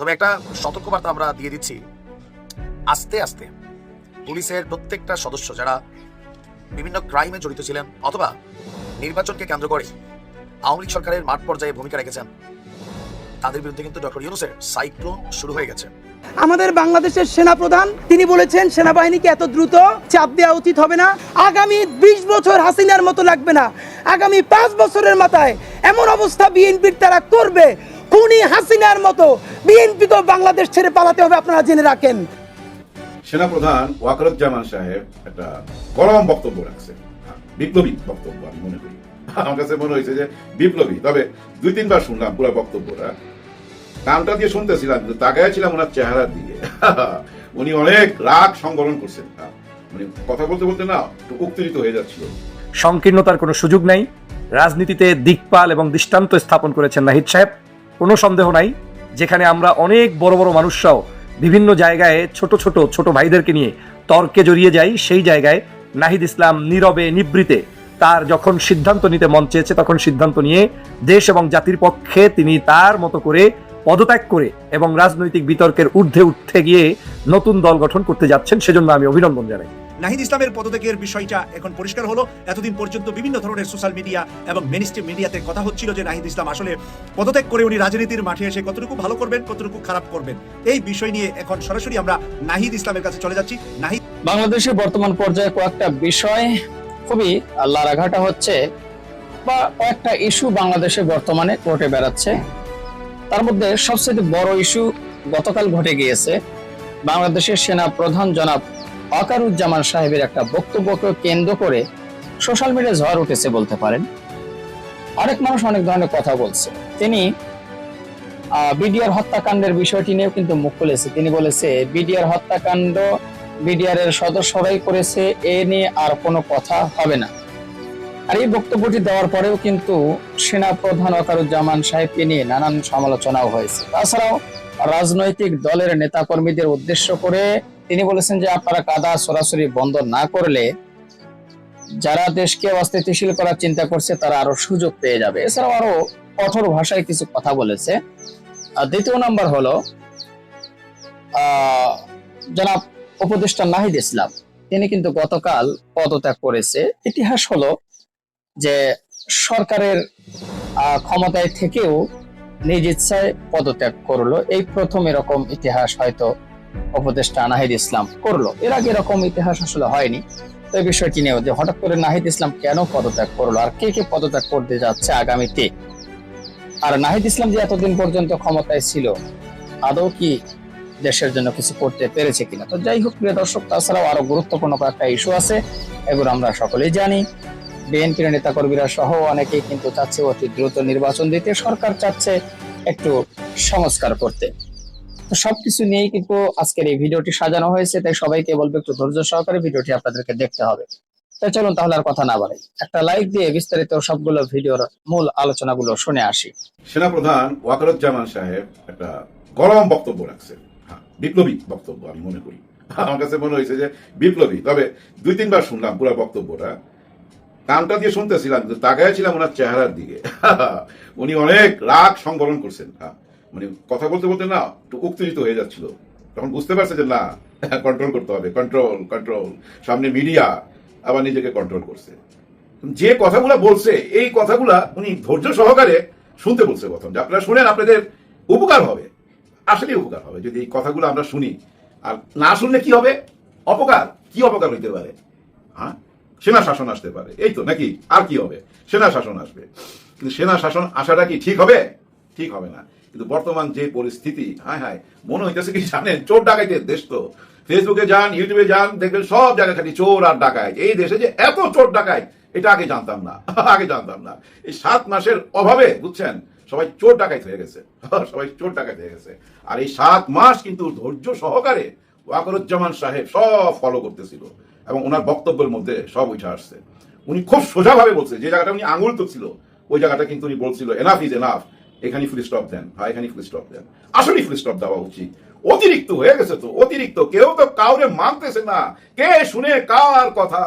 তবে একটা সতর্কবার্তা আমরা দিয়ে দিচ্ছি। আস্তে আস্তে পুলিশের প্রত্যেকটা সদস্য যারা বিভিন্ন ক্রাইমে জড়িত ছিলেন অথবা নির্বাচনকে কেন্দ্র করে আওয়ামী লীগ সরকারের মাঠ পর্যায়ে ভূমিকা রেখেছেন, তাদের বিরুদ্ধে কিন্তু ডক্টর ইউনুসের সাইক্লোন শুরু হয়ে গেছে। আমাদের বাংলাদেশের সেনাপ্রধান, তিনি বলেছেন সেনাবাহিনীকে এত দ্রুত চাপ দেওয়া উচিত হবে না। আগামী বিশ বছর হাসিনার মতো লাগবে না। আগামী পাঁচ বছরের মাথায় এমন অবস্থা বিএনপির তারা করবে। খুনি হাসিনার মতো বিএনপিকেও বাংলাদেশ ছেড়ে পালাতে হবে আপনারা জেনে রাখেন। সেনাপ্রধান ওয়াকারুজ্জামান সাহেব একটা গরম বক্তব্য রাখছে। বিপ্লবী বক্তব্য আমি মনে করি। আমার কাছে মনে হয়েছে যে বিপ্লবী তবে দুই তিনবার শুনলাম পুরো বক্তব্যটা। কানটা দিয়ে শুনতেছিলাম কিন্তু তাকায় ছিলাম ওনার চেহারা দিয়ে। উনি অনেক রাগ সংবরণ করছেন। মানে কথা বলতে বলতে না একটু উত্তেজিত হয়ে যাচ্ছিল। সংকীর্ণতার কোনো সুযোগ নাই। রাজনীতিতে দিকপাল এবং দৃষ্টান্ত স্থাপন করেছেন নাহিদ সাহেব। কোনো সন্দেহ নাই, যেখানে আমরা অনেক বড় বড় মানুষরাও বিভিন্ন জায়গায় ছোট ছোট ছোট ভাইদেরকে নিয়ে তর্কে জড়িয়ে যাই, সেই জায়গায় নাহিদ ইসলাম নীরবে, নিবৃতে তার যখন সিদ্ধান্ত নিতে মন চেয়েছে, তখন সিদ্ধান্ত নিয়ে দেশ এবং জাতির পক্ষে তিনি তার মতো করে পদত্যাগ করে এবং রাজনৈতিক বিতর্কের ঊর্ধ্বে উঠতে গিয়ে নতুন দল গঠন করতে যাচ্ছেন, সেজন্য আমি অভিনন্দন জানাই। নাহিদ ইসলামের পদত্যাগের বিষয়টা এখন পরিষ্কার হলো। এতদিন পর্যন্ত বিভিন্ন ধরনের সোশ্যাল মিডিয়া এবং মেনিস্ট্রিম মিডিয়াতে কথা হচ্ছিল যে নাহিদ ইসলাম আসলে পদত্যাগ করে উনি রাজনীতির মাঠে এসে কতটুকু ভালো করবেন, কতটুকু খারাপ করবেন। এই বিষয় নিয়ে এখন সরাসরি আমরা নাহিদ ইসলামের কাছে চলে যাচ্ছি। নাহিদ বাংলাদেশের বর্তমান পর্যায়ে কয়েকটা বিষয় খুবই লারাঘাটা হচ্ছে বা কয়েকটা ইস্যু বাংলাদেশে বর্তমানে ঘটে বেড়াচ্ছে। তার মধ্যে সবচেয়ে বড় ইস্যু গতকাল ঘটে গিয়েছে। বাংলাদেশের সেনা প্রধান জনাব অকারুজ্জামান সাহেবের একটা বক্তব্যকে কেন্দ্র করে সোশ্যাল মিডিয়ায় ঝড় উঠেছে বলতে পারেন। অনেক মানুষ অনেক ধরনের কথা বলছে। তিনি বিডিআর হত্যাকাণ্ডের বিষয়টি নিয়েও কিন্তু মুখ খুলেছে। তিনি বলেছে, বিডিআর হত্যাকাণ্ড বিডিআর এর সদস্যরাই করেছে, এ নিয়ে আর কোনো কথা হবে না। আর এই বক্তব্যটি দেওয়ার পরেও কিন্তু সেনা প্রধান ওয়াকারুজ্জামান সাহেবকে নিয়ে নানান সমালোচনাও হয়েছে। তাছাড়াও রাজনৈতিক দলের নেতাকর্মীদের উদ্দেশ্য করে বলেছেন যে আপনারা কাদা সরাসরি বন্ধ না করলে যারা দেশকে অস্থিতিশীল করার চিন্তা করছে, তারা আরও সুযোগ পেয়ে যাবে। এছাড়াও আরও কঠোর ভাষায় কিছু কথা বলেছে। আর দ্বিতীয় নাম্বার হলো জনাব উপদেষ্টা নাহিদ ইসলাম, তিনি কিন্তু গতকাল পদত্যাগ করেছে। ইতিহাস হলো যে সরকারের ক্ষমতায় থেকেও নিজ ইচ্ছায় পদত্যাগ করল। এই প্রথম এরকম ইতিহাস হয়তো উপদেষ্টা নাহিদ ইসলাম করল। এর আগে এরকম ইতিহাস আসলে হয়নি। তো এই বিষয়টি নিয়েও যে হঠাৎ করে নাহিদ ইসলাম কেন পদত্যাগ করল আর কে কে পদত্যাগ করতে যাচ্ছে আগামীতে? আর নাহিদ ইসলাম যে এতদিন পর্যন্ত ক্ষমতায় ছিল, আদৌ কি দেশের জন্য কিছু করতে পেরেছে কিনা? তো যাই হোক, প্রিয় দর্শক, তাছাড়াও আরও গুরুত্বপূর্ণ কয়েকটা ইস্যু আছে, এগুলো আমরা সকলেই জানি। বিএনপির নেতাকর্মীরা সহ অনেকেই কিন্তু চাচ্ছে অতি দ্রুত নির্বাচন দিতে। সরকার চাচ্ছে একটু সংস্কার করতে। তো সবকিছু নিয়েই কিন্তু আজকের এই ভিডিওটি সাজানো হয়েছে তাই সবাইকে বলব একটু ধৈর্য সহকারে ভিডিওটি আপনাদেরকে দেখতে হবে। তাই চলুন তাহলে আর কথা না বাড়াই। একটা লাইক দিয়ে বিস্তারিত সবগুলো ভিডিওর মূল আলোচনাগুলো শুনে আসি। সেনাপ্রধান ওয়াকারুজ্জামান সাহেব একটা গরম বক্তব্য রাখছে হ্যাঁ, বিপ্লবী বক্তব্য আমি মনে করি। আমার কাছে মনে হয়েছে যে বিপ্লবী তবে দুই তিনবার শুনলাম পুরো বক্তব্যটা। কানটা দিয়ে শুনতেছিলাম কিন্তু তাকায় ছিলাম ওনার চেহারার দিকে। উনি অনেক রাগ সংবরণ করছেন। হ্যাঁ, মানে কথা বলতে বলতে না একটু উত্তেজিত হয়ে যাচ্ছিল। তখন বুঝতে পারছে যে না কন্ট্রোল করতে হবে। কন্ট্রোল কন্ট্রোল সামনে মিডিয়া আবার নিজেকে কন্ট্রোল করছে। যে কথাগুলা বলছে, এই কথাগুলা উনি ধৈর্য সহকারে শুনতে বলছে প্রথম। যে আপনারা শুনেন, আপনাদের উপকার হবে। আসলে উপকার হবে। যদি এই কথাগুলো আমরা শুনি, আর না শুনলে কি হবে? অপকার? কি অপকার হইতে পারে? হ্যাঁ? সেনা শাসন আসতে পারে। এই তো, নাকি? আর কি হবে? সেনা শাসন আসবে। কিন্তু সেনা শাসন আসাটা কি ঠিক হবে? ঠিক হবে না। কিন্তু বর্তমান যে পরিস্থিতি, হায় হায়, মনে হইতেছে কি জানেন, চোর ডাকাইতের দেশ তো। ফেসবুকে যান ইউটিউবে যান, দেখবেন সব জায়গায় খালি চোর আর ডাকায় এই দেশে যে এত চোর ডাকায় এটা আগে জানতাম না, আগে জানতাম না। এই সাত মাসের অভাবে, বুঝছেন, সবাই চোর ডাকাইত হয়ে গেছে। সবাই চোর ডাকাইত হয়ে গেছে। আর এই সাত মাস কিন্তু ধৈর্য সহকারে ওয়াকরুজ্জামান সাহেব সব ফলো করতেছিল এবং ওনার বক্তব্যের মধ্যে সব উঠে আসছে। উনি খুব সোজাভাবে বলছে, যে জায়গাটা উনি আঙুল তুলছিল, ওই জায়গাটা কিন্তু উনি বলছিল এনাফ ইজ এনাফ এখানে ফুল স্টপ দেন হ্যাঁ এখানে ফুল স্টপ দেন। আসলে ফুল স্টপ দেওয়া উচিত। অতিরিক্ত হয়ে গেছে তো, অতিরিক্ত। কেউ তো কাউরে মানতেছে না। কে শুনে কার কথা?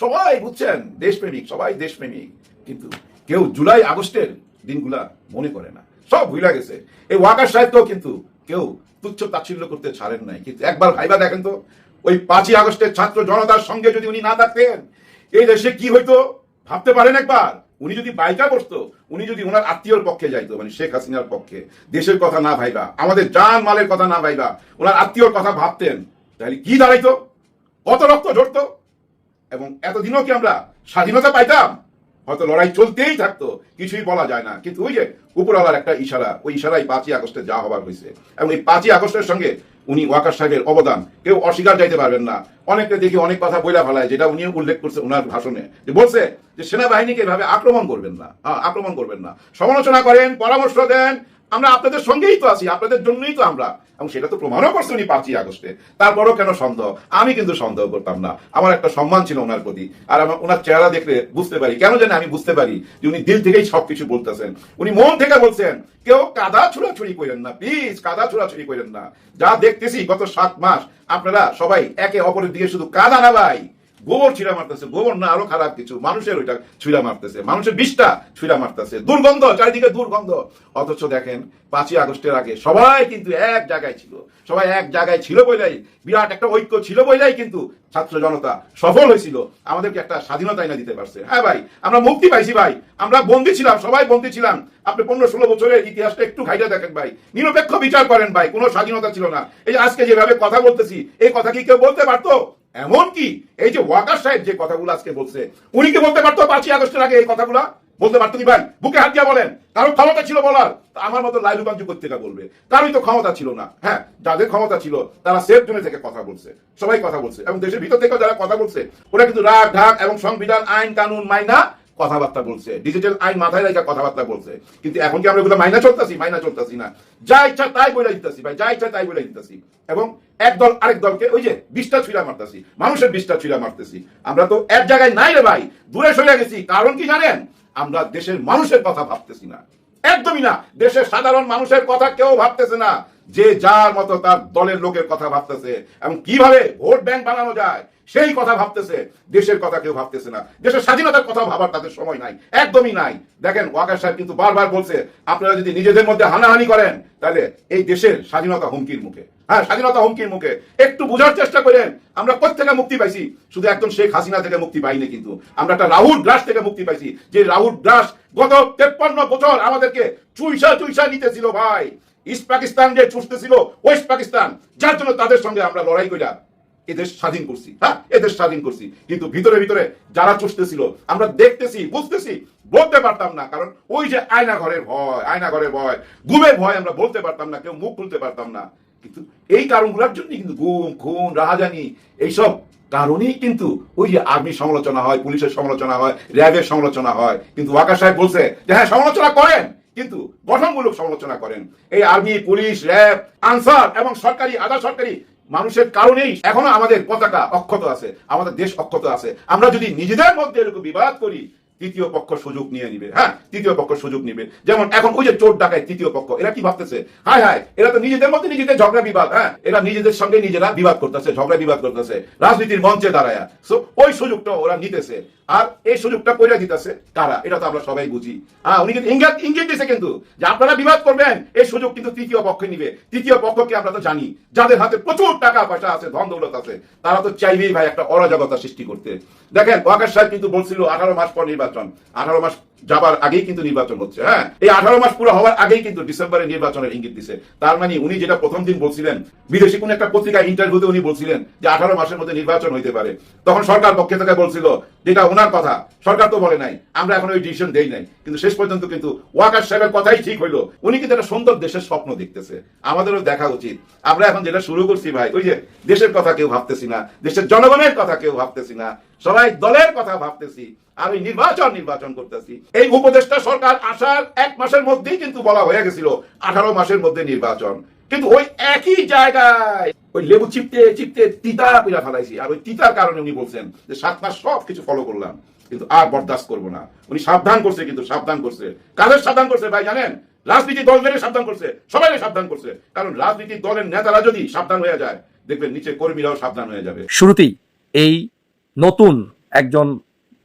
সবাই বুঝছেন, দেশপ্রেমিক, সবাই দেশপ্রেমিক। কিন্তু কেউ জুলাই, আগস্টের দিনগুলা মনে করে না। সব ভুলা গেছে। এই ওয়াকার সাহেবকেও কিন্তু কেউ তুচ্ছ তাচ্ছিল্য করতে ছাড়েন নাই। কিন্তু একবার ভাইবা দেখেন তো, ওই পাঁচই আগস্টের ছাত্র জনতার সঙ্গে যদি উনি না থাকতেন, এই দেশে কি হইতো? ভাবতে পারেন একবার? উনি যদি বাইকা বসতো, উনি যদি ওনার আত্মীয়র পক্ষে যাইতো মানে শেখ হাসিনার পক্ষে, দেশের কথা না ভাইবা, আমাদের জান মালের কথা না ভাইবা ওনার আত্মীয়র কথা ভাবতেন, তাহলে কি দাঁড়াইতো? কত রক্ত ঝরতো? এবং এতদিনও কি আমরা স্বাধীনতা পাইতাম? হয়তো লড়াই চলতেই থাকতো, কিছুই বলা যায় না। কিন্তু ওই যে উপরওয়ালার একটা ইশারা, ওই ইশারাই পাঁচই আগস্টে যা হবার হয়েছে এবং এই পাঁচই আগস্টের সঙ্গে উনি ওয়াকার সাহেবের অবদান। কেউ অস্বীকার যাইতে পারবেন না। অনেকে দেখি অনেক কথা বইলা ফেলায়, যেটা উনি উল্লেখ করছে উনার ভাষণে। যে বলছে যে সেনাবাহিনীকে এভাবে আক্রমণ করবেন না। আক্রমণ করবেন না। সমালোচনা করেন, পরামর্শ দেন আমরা আপনাদের সঙ্গেই তো আছি, আপনাদের জন্যই তো আমরা। এবং সেটা তো প্রমাণও করছে উনি পাঁচই আগস্টে। তারপরও কেন সন্দেহ? আমি কিন্তু সন্দেহ করতাম না। আমার একটা সম্মান ছিল ওনার প্রতি। আর আমার ওনার চেহারা দেখলে বুঝতে পারি। কেন জানি আমি বুঝতে পারি যে উনি দিল থেকেই সবকিছু বলতেছেন। উনি মন থেকে বলছেন, কেউ কাদা ছুড়াছুড়ি করেন না, প্লিজ কাদা ছুড়া ছুড়াছুড়ি করেন না। যা দেখতেছি গত সাত মাস, আপনারা সবাই একে অপরের দিকে শুধু কাদা না ভাই। গোবর ছিঁড়া মারতেছে, গোবর না, আরও খারাপ কিছু। মানুষের ওইটা ছুঁড়া মারতেছে। মানুষের বিষটা ছুঁড়া মারতেছে। দুর্গন্ধ, চারিদিকে দুর্গন্ধ। অথচ দেখেন, পাঁচই আগস্টের আগে সবাই কিন্তু এক জায়গায় ছিল। সবাই এক জায়গায় ছিল বলেই বিরাট একটা ঐক্য ছিল বলেই কিন্তু ছাত্র জনতা সফল হয়েছিল। আমাদেরকে একটা স্বাধীনতা এনে দিতে পারছে। হ্যাঁ ভাই, আমরা মুক্তি পাইছি ভাই। আমরা বন্দী ছিলাম, সবাই বন্দী ছিলাম। আপনি পনেরো ষোলো বছরের ইতিহাসটা একটু ঘাইটা দেখেন ভাই। নিরপেক্ষ বিচার করেন ভাই, কোনো স্বাধীনতা ছিল না। এই আজকে যেভাবে কথা বলতেছি, এই কথা কি কেউ বলতে পারতো? এমন কি এই যে ওয়াকার সাহেব যে কথাগুলো আজকে বলছে, উনি কি বলতে পারতো পাঁচই আগস্টের আগে এই কথাগুলো? বলতে পারতো কি ভাই? বুকে হাত দিয়ে বলেন। কারও ক্ষমতা ছিল বলার আমার মতো লাইলু বাঞ্জু পত্রিকা বলবে। কারোই তো ক্ষমতা ছিল না। হ্যাঁ যাদের ক্ষমতা ছিল, তারা সেফ জোনে থেকে কথা বলছে। সবাই কথা বলছে। এবং দেশের ভিতর থেকে যারা কথা বলছে, ওরা কিন্তু রাগ, ঢাক এবং সংবিধান, আইন, কানুন মাইনা কথাবার্তা বলছে। ডিজিটাল আইন মাথায় রেখে কথাবার্তা বলছে। কিন্তু এখন কি আমরা মাইনা চলতেছি? মাইনা চলতেছি না। যা ইচ্ছা তাই বলে দিতেছি ভাই, যা ইচ্ছা তাই বলে দিতেছি। এবং এক দল আরেক দলকে ওই যে বিশটা ছুঁড়া মারতেছি, মানুষের বিশটা ছুঁড়া মারতেছি। আমরা তো এক জায়গায় নাই রে ভাই, দূরে সরে গেছি। কারণ কি জানেন? আমরা দেশের মানুষের কথা ভাবতেছি না। একদমই না। দেশের সাধারণ মানুষের কথা কেউ ভাবতেছে না। যে যার মতো তার দলের লোকের কথা ভাবতেছে। এবং কীভাবে ভোট ব্যাংক বানানো যায়? সেই কথা ভাবতেছে, দেশের কথা কেউ ভাবতেছে না। দেশের স্বাধীনতার কথা ভাবার তাদের সময় নাই, একদমই নাই। দেখেন ওয়াকার সাহেব কিন্তু বারবার বলছে, আপনারা যদি নিজেদের মধ্যে হানাহানি করেন, তাহলে এই দেশের স্বাধীনতা হুমকির মুখে। হ্যাঁ স্বাধীনতা হুমকির মুখে। একটু বোঝার চেষ্টা করেন, আমরা কোথেকে মুক্তি পাইছি? শুধু একদম শেখ হাসিনা থেকে মুক্তি পাইনি কিন্তু। আমরা একটা রাহুল গ্রাস থেকে মুক্তি পাইছি, যে রাহুল গ্রাস গত তেপ্পান্ন বছর আমাদেরকে চুইসা চুইসা নিতেছিল ভাই। ইস্ট পাকিস্তান যে চুষতেছিল ওয়েস্ট পাকিস্তান, যার জন্য তাদের সঙ্গে আমরা লড়াই কইরা এদেশ স্বাধীন করছি হ্যাঁ? এদেশ স্বাধীন করছি। কিন্তু ভিতরে ভিতরে যারা চুষতেছিল, আমরা দেখতেছি, বুঝতেছি, বলতে পারতাম না। কারণ ওই যে আয়না ঘরের ভয়, আয়না ঘরের ভয় গুমের ভয় আমরা বলতে পারতাম না, কেউ মুখ খুলতে পারতাম না। কিন্তু এই কারণগুলোর জন্য কিন্তু গুম, খুন, রাহাজানি, এইসব কারণেই কিন্তু ওই যে আর্মি সমালোচনা হয়, পুলিশের সমালোচনা হয়, র্যাবের সমালোচনা হয়। কিন্তু ওয়াকা সাহেব বলছে যে হ্যাঁ সমালোচনা করেন, কিন্তু গঠনমূলক সমালোচনা করেন। এই আর্মি, পুলিশ, র্যাব, আনসার এবং সরকারি, আধা সরকারি মানুষের কারণেই এখনও আমাদের পতাকা অক্ষত আছে, আমাদের দেশ অক্ষত আছে। আমরা যদি নিজেদের মধ্যে এরকম বিবাদ করি তৃতীয় পক্ষ সুযোগ নিয়ে নিবে। হ্যাঁ তৃতীয় পক্ষ সুযোগ নিবে। যেমন এখন ওই যে চোর ডাকায় তৃতীয় পক্ষ, এরা কি ভাবতেছে? হায় হায়, এরা তো নিজেদের মধ্যে নিজেদের ঝগড়া বিবাদ হ্যাঁ এরা নিজেদের সঙ্গে নিজেরা বিবাদ করতেছে, ঝগড়া বিবাদ করতেছে, রাজনীতির মঞ্চে দাঁড়ায়। সো ওই সুযোগটা ওরা নিতেছে। আর এই সুযোগটা কইরা দিতেছে কারা? এটা তো আমরা সবাই বুঝি। হ্যাঁ উনি কিন্তু ইঙ্গিত ইঙ্গিত দিছে কিন্তু যে আপনারা বিবাদ করবেন, এই সুযোগ কিন্তু তৃতীয় পক্ষে নিবে। তৃতীয় পক্ষকে আমরা তো জানি, যাদের হাতে প্রচুর টাকা পয়সা আছে, ধন দৌলত আছে, তারা তো চাইবেই ভাই একটা অরাজকতা সৃষ্টি করতে। দেখেন ওয়াকার সাহেব কিন্তু বলছিল, আঠারো মাস পর নির্বাচন আঠারো মাস যাবার আগেই কিন্তু নির্বাচন হচ্ছে হ্যাঁ? এই আঠারো মাস পুরো হওয়ার আগেই কিন্তু ডিসেম্বরে নির্বাচনের ইঙ্গিত দিছে। তার মানে উনি যেটা প্রথম দিন বলছিলেন, বিদেশি কোন একটা পত্রিকা ইন্টারভিউতে উনি বলছিলেন যে আঠারো মাসের মধ্যে নির্বাচন হইতে পারে। তখন সরকার পক্ষে থেকে বলছিল, যেটা ওনার কথা, সরকার তো বলে নাই, আমরা এখন ওই ডিসিশন দেই নাই। কিন্তু শেষ পর্যন্ত কিন্তু ওয়াকার সাহেবের কথাই ঠিক হইল। উনি কিন্তু একটা সুন্দর দেশের স্বপ্ন দেখতেছে। আমাদেরও দেখা উচিত। আমরা এখন যেটা শুরু করছি ভাই, ওই যে দেশের কথা কেউ ভাবতেছি না, দেশের জনগণের কথা কেউ ভাবতেছি না, সবাই দলের কথা ভাবতেছি ওই নির্বাচন নির্বাচন করতেছি। এই উপদেষ্টা সরকার আসার এক মাসের মধ্যেই কিন্তু বলা হয়ে গেছিল, আঠারো মাসের মধ্যে নির্বাচন। কিন্তু ওই একই জায়গায় ওই লেবু চিপতে চিপতে তিতা পিলা ফেলাইছি। আর ওই তিতার কারণে উনি বলছেন যে সাত মাস সব কিছু ফলো করলাম, কিন্তু আর বরদাস্ত করব না। উনি সাবধান করছে কিন্তু, সাবধান করছে। কাদের সাবধান করছে ভাই জানেন? রাজনীতি দলদের সাবধান করছে, সবাই সাবধান করছে। কারণ রাজনীতি দলের নেতারা যদি সাবধান হয়ে যায়, দেখবেন নিচে কর্মীরাও সাবধান হয়ে যাবে। শুরুতেই এই নতুন একজন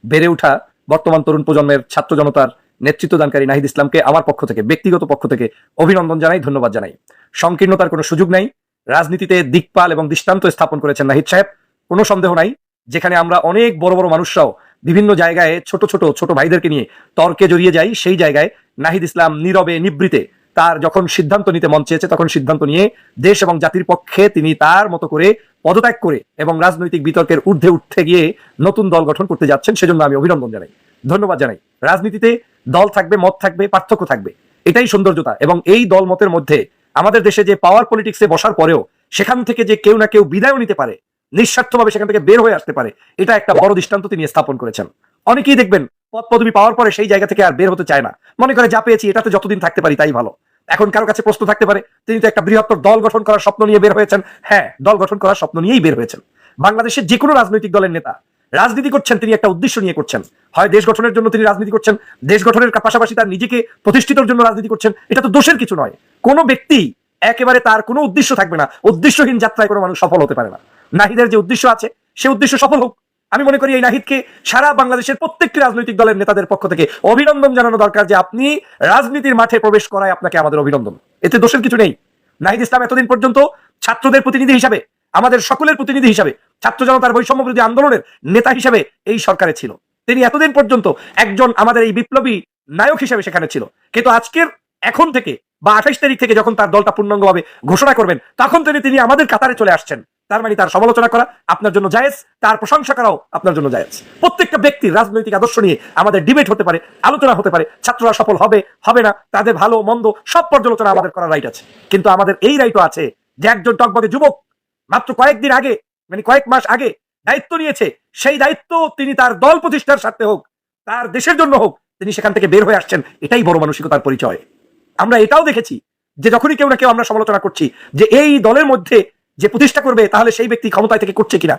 বেড়ে ওঠা বর্তমান তরুণ প্রজন্মের ছাত্র জনতার নেতৃত্ব দানকারী নাহিদ ইসলামকে আমার পক্ষ থেকে, ব্যক্তিগত পক্ষ থেকে অভিনন্দন জানাই, ধন্যবাদ জানাই। সংকীর্ণতার কোনো সুযোগ নাই। রাজনীতিতে দিকপাল এবং দৃষ্টান্ত স্থাপন করেছেন নাহিদ সাহেব। কোনো সন্দেহ নাই, যেখানে আমরা অনেক বড় বড় মানুষরাও বিভিন্ন জায়গায় ছোট ছোট ছোট ভাইদেরকে নিয়ে তর্কে জড়িয়ে যাই। সেই জায়গায় নাহিদ ইসলাম নীরবে, নিবৃতে তার যখন সিদ্ধান্ত নিতে মন চেয়েছে, তখন সিদ্ধান্ত নিয়ে দেশ এবং জাতির পক্ষে তিনি তার মতো করে পদত্যাগ করে এবং রাজনৈতিক বিতর্কের ঊর্ধ্বে উঠতে গিয়ে নতুন দল গঠন করতে যাচ্ছেন, সেজন্য আমি অভিনন্দন জানাই। ধন্যবাদ জানাই। রাজনীতিতে দল থাকবে, মত থাকবে, পার্থক্য থাকবে, এটাই সৌন্দর্যতা এবং এই দল মতের মধ্যে আমাদের দেশে যে পাওয়ার পলিটিক্সে বসার পরেও সেখান থেকে যে কেউ না কেউ বিদায়ও নিতে পারে, নিঃস্বার্থভাবে সেখান থেকে বের হয়ে আসতে পারে, এটা একটা বড় দৃষ্টান্ত তিনি স্থাপন করেছেন। অনেকেই দেখবেন পদ পদবি পাওয়ার পরে সেই জায়গা থেকে আর বের হতে চায় না। মনে করে যা পেয়েছি এটাতে যতদিন থাকতে পারি তাই ভালো। এখন কারও কাছে প্রশ্ন থাকতে পারে, তিনি তো একটা বৃহত্তর দল গঠন করার স্বপ্ন নিয়ে বের হয়েছেন। হ্যাঁ দল গঠন করার স্বপ্ন নিয়েই বের হয়েছেন। বাংলাদেশের যে কোনো রাজনৈতিক দলের নেতা, রাজনীতি করছেন তিনি একটা উদ্দেশ্য নিয়ে করছেন। হয় দেশ গঠনের জন্য তিনি রাজনীতি করছেন, দেশ গঠনের পাশাপাশি তার নিজেকে প্রতিষ্ঠিতর জন্য রাজনীতি করছেন, এটা তো দোষের কিছু নয়। কোনো ব্যক্তি একেবারে তার কোনো উদ্দেশ্য থাকবে না। উদ্দেশ্যহীন যাত্রায় কোনো মানুষ সফল হতে পারে না। নাহিদের যে উদ্দেশ্য আছে, সে উদ্দেশ্য সফল হোক। আমি মনে করি এই নাহিদকে সারা বাংলাদেশের প্রত্যেকটি রাজনৈতিক দলের নেতাদের পক্ষ থেকে অভিনন্দন জানানো দরকার যে আপনি রাজনীতির মাঠে প্রবেশ করায় আপনাকে আমাদের অভিনন্দন। এতে দোষের কিছু নেই। নাহিদ ইসলাম এতদিন পর্যন্ত ছাত্রদের প্রতিনিধি হিসাবে, আমাদের সকলের প্রতিনিধি হিসাবে, ছাত্র জনতার বৈষম্য বিরোধী আন্দোলনের নেতা হিসাবে এই সরকারে ছিল। তিনি এতদিন পর্যন্ত একজন আমাদের এই বিপ্লবী নায়ক হিসেবে সেখানে ছিল। কিন্তু আজকের, এখন থেকে বা আঠাইশ তারিখ থেকে যখন তার দলটা পূর্ণাঙ্গভাবে ঘোষণা করবেন, তখন তিনি তিনি আমাদের কাতারে চলে আসছেন। তার মানে তার সমালোচনা করা আপনার জন্য জায়েজ, তার প্রশংসা করাও আপনার জন্য জায়েজ। প্রত্যেকটা ব্যক্তির রাজনৈতিক আদর্শ নিয়ে আমাদের ডিবেট হতে পারে, আলোচনা হতে পারে, ছাত্ররা সফল হবে হবে না, তাদের ভালো, মন্দ সব পর্যালোচনা আমাদের করার রাইট আছে। কিন্তু আমাদের এই রাইটও আছে যে একজন টকবগে যুবক মাত্র কয়েকদিন আগে মানে কয়েক মাস আগে দায়িত্ব নিয়েছে, সেই দায়িত্ব তিনি তার দল প্রতিষ্ঠার স্বার্থে হোক, তার দেশের জন্য হোক, তিনি সেখান থেকে বের হয়ে আসছেন, এটাই বড় মানসিকতার পরিচয়। আমরা এটাও দেখেছি যে যখনই কেউ না কেউ আমরা সমালোচনা করছি যে এই দলের মধ্যে যে প্রতিষ্ঠা করবে, তাহলে সেই ব্যক্তি ক্ষমতায় থেকে করছে কিনা?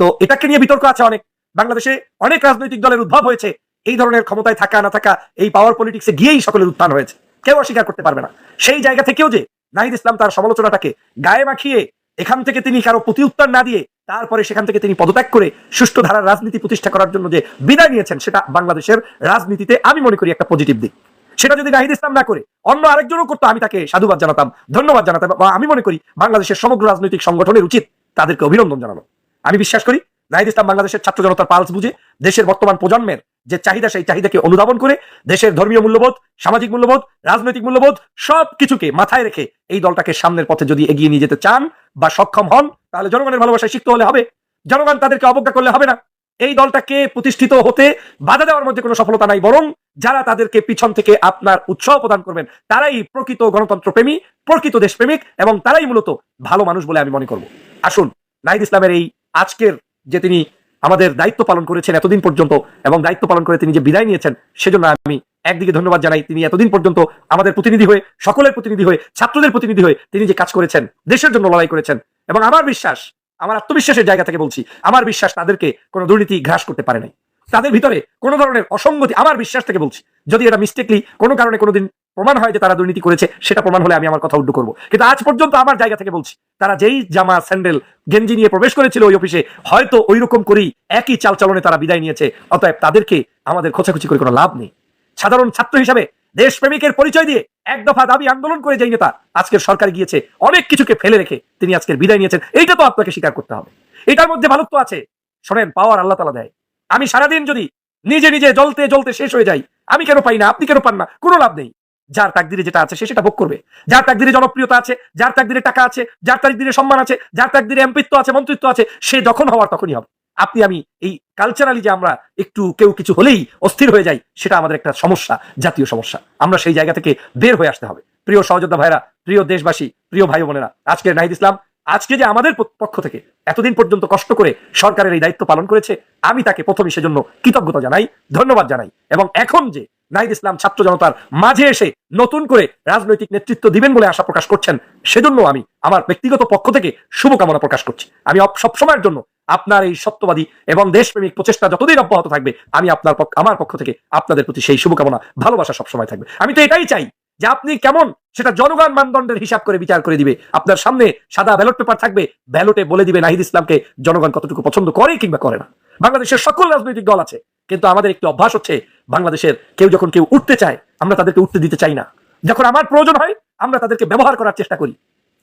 তো এটাকে নিয়ে বিতর্ক আছে অনেক। বাংলাদেশে অনেক রাজনৈতিক দলের উদ্ভব হয়েছে এই ধরনের ক্ষমতায় থাকা, না থাকা, এই পাওয়ার পলিটিক্সে গিয়েই সকলের উত্থান হয়েছে। কেউ অস্বীকার করতে পারবে না। সেই জায়গা থেকেও যে নাহিদ ইসলাম তার সমালোচনাটাকে গায়ে মাখিয়ে এখান থেকে তিনি কারও প্রতি উত্তর না দিয়ে তারপরে সেখান থেকে তিনি পদত্যাগ করে সুষ্ঠু ধারার রাজনীতি প্রতিষ্ঠা করার জন্য যে বিদায় নিয়েছেন, সেটা বাংলাদেশের রাজনীতিতে আমি মনে করি একটা পজিটিভ দিক। সেটা যদি নাহিদ ইসলাম না করে, অন্য আরেকজনও করতো, আমি তাকে সাধুবাদ জানাতাম, ধন্যবাদ জানাতাম, বা আমি মনে করি বাংলাদেশের সমগ্র রাজনৈতিক সংগঠনের উচিত তাদেরকে অভিনন্দন জানানো। আমি বিশ্বাস করি নাহিদ ইসলাম বাংলাদেশের ছাত্র জনতার পালস বুঝে দেশের বর্তমান প্রজন্মের যে চাহিদা, সেই চাহিদাকে অনুধাবন করে দেশের ধর্মীয় মূল্যবোধ, সামাজিক মূল্যবোধ, রাজনৈতিক মূল্যবোধ সব কিছুকে মাথায় রেখে এই দলটাকে সামনের পথে যদি এগিয়ে নিয়ে যেতে চান বা সক্ষম হন, তাহলে জনগণের ভালোবাসায় শিখতে হলে হবে। জনগণ তাদেরকে অবজ্ঞা করলে হবে না। এই দলটাকে প্রতিষ্ঠিত হতে বাধা দেওয়ার মধ্যে কোনো সফলতা নাই, বরং যারা তাদেরকে পিছন থেকে আপনার উৎসাহ প্রদান করবেন, তারাই প্রকৃত গণতন্ত্র প্রেমী প্রকৃত দেশপ্রেমিক, এবং তারাই মূলত ভালো মানুষ বলে আমি মনে করব। আসুন, নাহিদ ইসলামের এই আজকের যে তিনি আমাদের দায়িত্ব পালন করেছেন এতদিন পর্যন্ত, এবং দায়িত্ব পালন করে তিনি যে বিদায় নিয়েছেন, সেজন্য আমি একদিকে ধন্যবাদ জানাই তিনি এতদিন পর্যন্ত আমাদের প্রতিনিধি হয়ে, সকলের প্রতিনিধি হয়ে, ছাত্রদের প্রতিনিধি হয়ে তিনি যে কাজ করেছেন, দেশের জন্য লড়াই করেছেন, এবং আমার বিশ্বাস আমার আত্মবিশ্বাসের জায়গা থেকে বলছি, আমার বিশ্বাস তাদেরকে কোনো দুর্নীতি গ্রাস করতে পারে নাই। তাদের ভিতরে কোনো ধরনের অসঙ্গতি আমার বিশ্বাস থেকে বলছি। যদি এটা মিস্টেকলি কোনো কারণে কোনোদিন প্রমাণ হয় যে তারা দুর্নীতি করেছে, সেটা প্রমাণ হলে আমি আমার কথা উল্টো করব। কিন্তু আজ পর্যন্ত আমার জায়গা থেকে বলছি, তারা যেই জামা, স্যান্ডেল, গেঞ্জি নিয়ে প্রবেশ করেছিল ওই অফিসে, হয়তো ওই রকম করেই একই চালচলনে তারা বিদায় নিয়েছে, অতএব তাদেরকে আমাদের খোঁচাখুচি করে কোনো লাভ নেই। সাধারণ ছাত্র হিসাবে দেশপ্রেমিকের পরিচয় দিয়ে এক দফা দাবি আন্দোলন করে যেই নেতা আজকের সরকার গিয়েছে, অনেক কিছুকে ফেলে রেখে তিনি আজকের বিদায় নিয়েছেন। এইটা তো আপনাকে স্বীকার করতে হবে। এটার মধ্যে ভালোত্ব আছে। শোনেন পাওয়ার আল্লাহ তালা দেয়। আমি সারাদিন যদি নিজে নিজে জ্বলতে জ্বলতে শেষ হয়ে যাই, আমি কেন পাই না, আপনি কেন পান না, কোনো লাভ নেই। যার তাকদিরে যেটা আছে, সে সেটা ভোগ করবে। যার তাকদিরে জনপ্রিয়তা আছে, যার তাকদিরে টাকা আছে, যার তাকদিরে সম্মান আছে, যার তাকদিরে এমপিত্ব আছে, মন্ত্রিত্ব আছে, সে যখন হওয়ার তখনই হবে। আপনি, আমি এই কালচারালি যে আমরা একটু কেউ কিছু হলেই অস্থির হয়ে যাই, সেটা আমাদের একটা সমস্যা, জাতীয় সমস্যা। আমরা সেই জায়গা থেকে বের হয়ে আসতে হবে। প্রিয় সহযোদ্ধা ভাইরা প্রিয় দেশবাসী, প্রিয় ভাই বোনেরা, আজকের নাহিদ ইসলাম, আজকে যে আমাদের পক্ষ থেকে এতদিন পর্যন্ত কষ্ট করে সরকারের এই দায়িত্ব পালন করেছে, আমি তাকে প্রথমে সেজন্য কৃতজ্ঞতা জানাই, ধন্যবাদ জানাই। এবং এখন যে নাহিদ ইসলাম ছাত্র জনতার মাঝে এসে নতুন করে রাজনৈতিক নেতৃত্ব দিবেন বলে আশা প্রকাশ করছেন, সেজন্য আমি আমার ব্যক্তিগত পক্ষ থেকে শুভকামনা প্রকাশ করছি। আমি সবসময়ের জন্য আপনার এই সত্যবাদী এবং দেশপ্রেমিক প্রচেষ্টা যতদিন অব্যাহত থাকবে, আমি আপনার পক্ষ- আমার পক্ষ থেকে আপনাদের প্রতি সেই শুভকামনা, ভালোবাসা সবসময় থাকবে। আমি তো এটাই চাই যে আপনি কেমন সেটা জনগণ মানদণ্ডের হিসাব করে বিচার করে দিবে। আপনার সামনে সাদা ব্যালট পেপার থাকবে, ব্যালটে বলে দিবে নাহিদ ইসলামকে জনগণ কতটুকু পছন্দ করে কিংবা করে না। বাংলাদেশের সকল রাজনৈতিক দল আছে, কিন্তু আমাদের একটি অভ্যাস হচ্ছে বাংলাদেশের কেউ যখন কেউ উঠতে চায়, আমরা তাদেরকে উঠতে দিতে চাই না। যখন আমার প্রয়োজন হয়, আমরা তাদেরকে ব্যবহার করার চেষ্টা করি।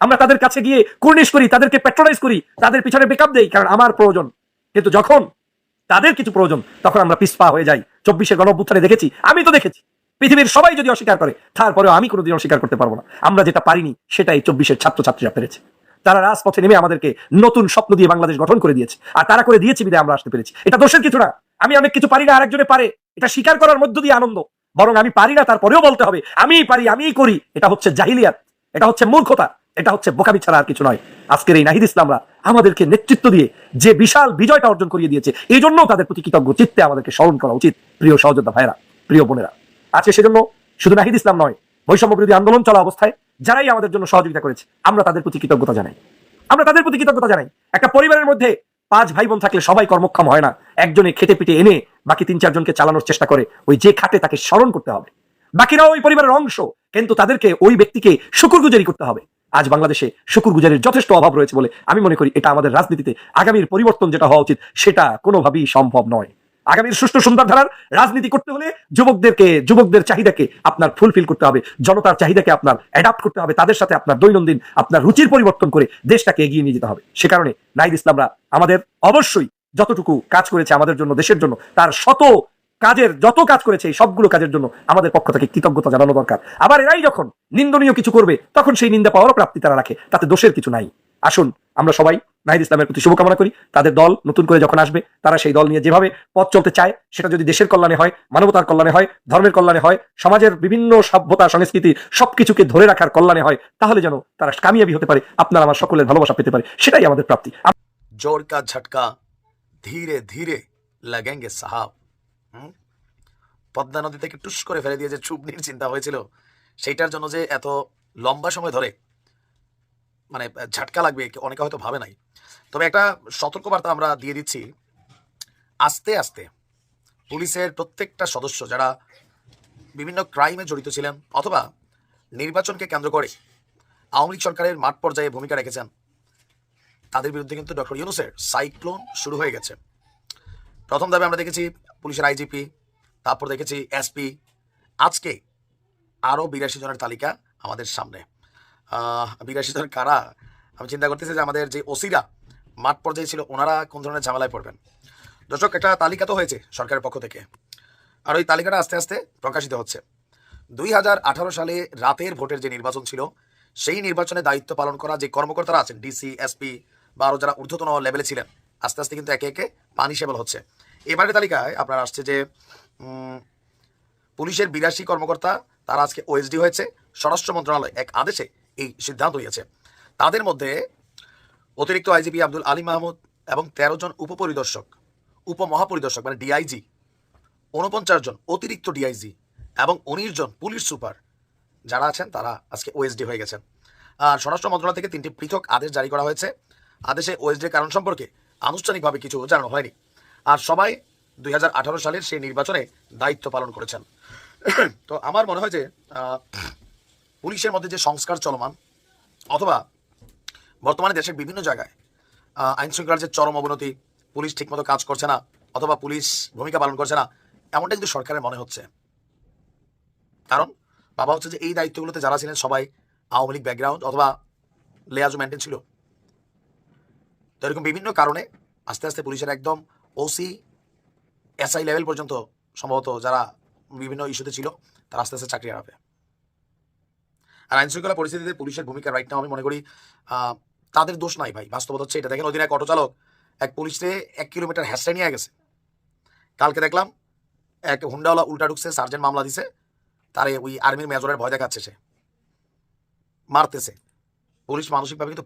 আমরা তাদের কাছে গিয়ে কুর্নিশ করি, তাদেরকে প্যাট্রোনাইজ করি, তাদের পিছনে বেকআপ দেই, কারণ আমার প্রয়োজন। কিন্তু যখন তাদের কিছু প্রয়োজন, তখন আমরা পিসপা হয়ে যাই। চব্বিশে গণ অভ্যুত্থানে দেখেছি, আমি তো দেখেছি। পৃথিবীর সবাই যদি অস্বীকার করে, তারপরেও আমি কোনোদিন অস্বীকার করতে পারব না। আমরা যেটা পারিনি, সেটাই চব্বিশের ছাত্রছাত্রীরা পেরেছে। তারা রাজপথে নেমে আমাদেরকে নতুন স্বপ্ন দিয়ে বাংলাদেশ গঠন করে দিয়েছে। আর তারা করে দিয়েছে বিদায়, আমরা আসতে পেরেছি। এটা দোষের কিছু না। আমি অনেক কিছু পারি না, আরেকজনে পারে। এটা স্বীকার করার মধ্য দিয়ে আনন্দ। বরং আমি পারি না, তারপরেও বলতে হবে, আমিই পারি, আমিই করি। এটা হচ্ছে জাহিলিয়াত। এটা হচ্ছে মূর্খতা। এটা হচ্ছে বোকামি ছাড়া আর কিছু নয়। আজকের এই নাহিদ ইসলামরা আমাদেরকে নেতৃত্ব দিয়ে যে বিশাল বিজয়টা অর্জন করিয়ে দিয়েছে, এই জন্য তাদের প্রতি কৃতজ্ঞ। চিত্তে আমাদেরকে স্মরণ করা উচিত, প্রিয় সহযোদ্ধা ভাইরা প্রিয় বোনেরা। আজকে সেজন্য শুধু নাহিদ ইসলাম নয় বৈষম্য বিরোধী আন্দোলন চলা অবস্থায় যারাই আমাদের জন্য সহযোগিতা করেছে, আমরা তাদের প্রতি কৃতজ্ঞতা জানাই। আমরা তাদের প্রতি কৃতজ্ঞতা জানাই। একটা পরিবারের মধ্যে পাঁচ ভাই বোন থাকলে সবাই কর্মক্ষম হয় না। একজনে খেটে পিটে এনে বাকি তিন চারজনকে চালানোর চেষ্টা করে, ওই যে খাটে তাকে স্মরণ করতে হবে। বাকিরাও ওই পরিবারের অংশ, কিন্তু তাদেরকে ওই ব্যক্তিকে শুকুরগুজারি করতে হবে। আজ বাংলাদেশে শুকুরগুজারির যথেষ্ট অভাব রয়েছে বলে আমি মনে করি এটা আমাদের রাজনীতিতে আগামীর পরিবর্তন যেটা হওয়া উচিত, সেটা কোনোভাবেই সম্ভব নয়। আগামীর সুষ্ঠু সুন্দর ধারার রাজনীতি করতে হলে যুবকদেরকে, যুবকদের চাহিদাকে আপনার ফুলফিল করতে হবে, জনতার চাহিদাকে আপনার অ্যাডাপ্ট করতে হবে, তাদের সাথে আপনার দৈনন্দিন আপনার রুচির পরিবর্তন করে দেশটাকে এগিয়ে নিয়ে যেতে হবে। সে কারণে নাইদ ইসলামরা আমাদের অবশ্যই যতটুকু কাজ করেছে আমাদের জন্য, দেশের জন্য, তার শত কাজের, যত কাজ করেছে এই সবগুলো কাজের জন্য আমাদের পক্ষ থেকে কৃতজ্ঞতা জানানো দরকার। আবার এরাই যখন নিন্দনীয় কিছু করবে, তখন সেই নিন্দা পাওয়ারও প্রাপ্তি তারা রাখে, তাতে দোষের কিছু নাই। আসুন, আমরা সবাই নাহিদ ইসলামের প্রতি শুভকামনা করি। তাদের দল নতুন করে যখন আসবে, তারা সেই দল নিয়ে যেভাবে পথ চলতে চায়, সেটা যদি দেশের কল্যাণে হয়, মানবতার কল্যাণে হয়, ধর্মের কল্যাণে হয়, সমাজের বিভিন্ন সভ্যতা, সংস্কৃতি, সবকিছুকে ধরে রাখার কল্যাণে হয়, তাহলে যেন তারা কামিয়াবি হতে পারে, আপনার আমার সকলের ভালোবাসা পেতে পারে, সেটাই আমাদের প্রাপ্তি। জোরকা ঝটকা, ধীরে ধীরে, লাগেঙ্গে সাহাব। হুম? পদ্মা নদী থেকে টুস করে ফেলে দিয়ে যে চুবনির চিন্তা হয়েছিল, সেইটার জন্য যে এত লম্বা সময় ধরে মানে ঝাটকা লাগবে অনেকে হয়তো ভাবে নাই। তবে একটা সতর্কবার্তা আমরা দিয়ে দিচ্ছি। আস্তে আস্তে পুলিশের প্রত্যেকটা সদস্য যারা বিভিন্ন ক্রাইমে জড়িত ছিলেন অথবা নির্বাচনকে কেন্দ্র করে আওয়ামী লীগ সরকারের মাঠ পর্যায়ে ভূমিকা রেখেছেন, তাদের বিরুদ্ধে কিন্তু ডক্টর ইউনুসের সাইক্লোন শুরু হয়ে গেছে। প্রথম ধাপে আমরা দেখেছি পুলিশের আইজিপি তারপর দেখেছি এসপি আজকে আরও বিরাশি জনের তালিকা আমাদের সামনে। বিরাশি জন কারা? আমি চিন্তা করতেছি যে আমাদের যে ওসিরা মাঠ পর্যায়ে ছিল, ওনারা কোন ধরনের ঝামেলায় পড়বেন? দর্শক, একটা তালিকা তো হয়েছে সরকারের পক্ষ থেকে। আর ওই তালিকাটা আস্তে আস্তে প্রকাশিত হচ্ছে। দুই হাজার আঠারো সালে রাতের ভোটের যে নির্বাচন ছিল, সেই নির্বাচনে দায়িত্ব পালন করা যে কর্মকর্তারা আছেন ডিসি এসপি বা আরও যারা ঊর্ধ্বতন লেভেলে ছিলেন, আস্তে আস্তে কিন্তু একে একে পানিশেবল হচ্ছে। এবারের তালিকায় আপনার আসছে যে পুলিশের বিরাশি কর্মকর্তা তারা আজকে ওএসডি হয়েছে। স্বরাষ্ট্র মন্ত্রণালয় এক আদেশে এই সিদ্ধান্ত নিয়েছে। তাদের মধ্যে অতিরিক্ত আইজিপি আব্দুল আলী মাহমুদ এবং তেরো জন উপপরিদর্শক, উপমহাপরিদর্শক মানে ডিআইজি উনপঞ্চাশ জন অতিরিক্ত ডিআইজি এবং উনিশ জন পুলিশ সুপার যারা আছেন তারা আজকে ওএসডি হয়ে গেছেন। আর স্বরাষ্ট্র মন্ত্রণালয় থেকে তিনটি পৃথক আদেশ জারি করা হয়েছে। আদেশে ওএসডির কারণ সম্পর্কে আনুষ্ঠানিকভাবে কিছু জানানো হয়নি। আর সবাই দু হাজার আঠারো সালের সেই নির্বাচনে দায়িত্ব পালন করেছেন। তো আমার মনে হয় যে পুলিশের মধ্যে যে সংস্কার চলমান, অথবা বর্তমানে দেশের বিভিন্ন জায়গায় আইন শৃঙ্খলার যে চরম অবনতি, পুলিশ ঠিকমতো কাজ করছে না, অথবা পুলিশ ভূমিকা পালন করছে না এমনটা কিন্তু সরকারের মনে হচ্ছে। কারণ বাবা হচ্ছে যে এই দায়িত্বগুলোতে যারা ছিলেন সবাই আওয়ামী লীগ ব্যাকগ্রাউন্ড অথবা লেয়াজও মেনটেন ছিল। তো এরকম বিভিন্ন কারণে আস্তে আস্তে পুলিশের একদম ওসি এসআই লেভেল পর্যন্ত সম্ভবত যারা বিভিন্ন ইস্যুতে ছিল, তারা আস্তে আস্তে চাকরি হারাবে। আর আইন শৃঙ্খলা পরিস্থিতিতে পুলিশের ভূমিকা রাইট নাও আমি মনে করি তাদের দোষ নাই ভাই। বাস্তবতা হচ্ছে এটা। দেখেন ওদিন এক অটো চালক এক পুলিশে এক কিলোমিটার হ্যাসটাই নিয়ে গেছে। কালকে দেখলাম এক হুন্ডাওয়ালা উল্টা ঢুকছে, সার্জেন্ট মামলা দিছে, তারে ওই আর্মির মেজরের ভয় দেখাচ্ছে সে। মারতেছে। পুলিশ মানসিকভাবে কিন্তু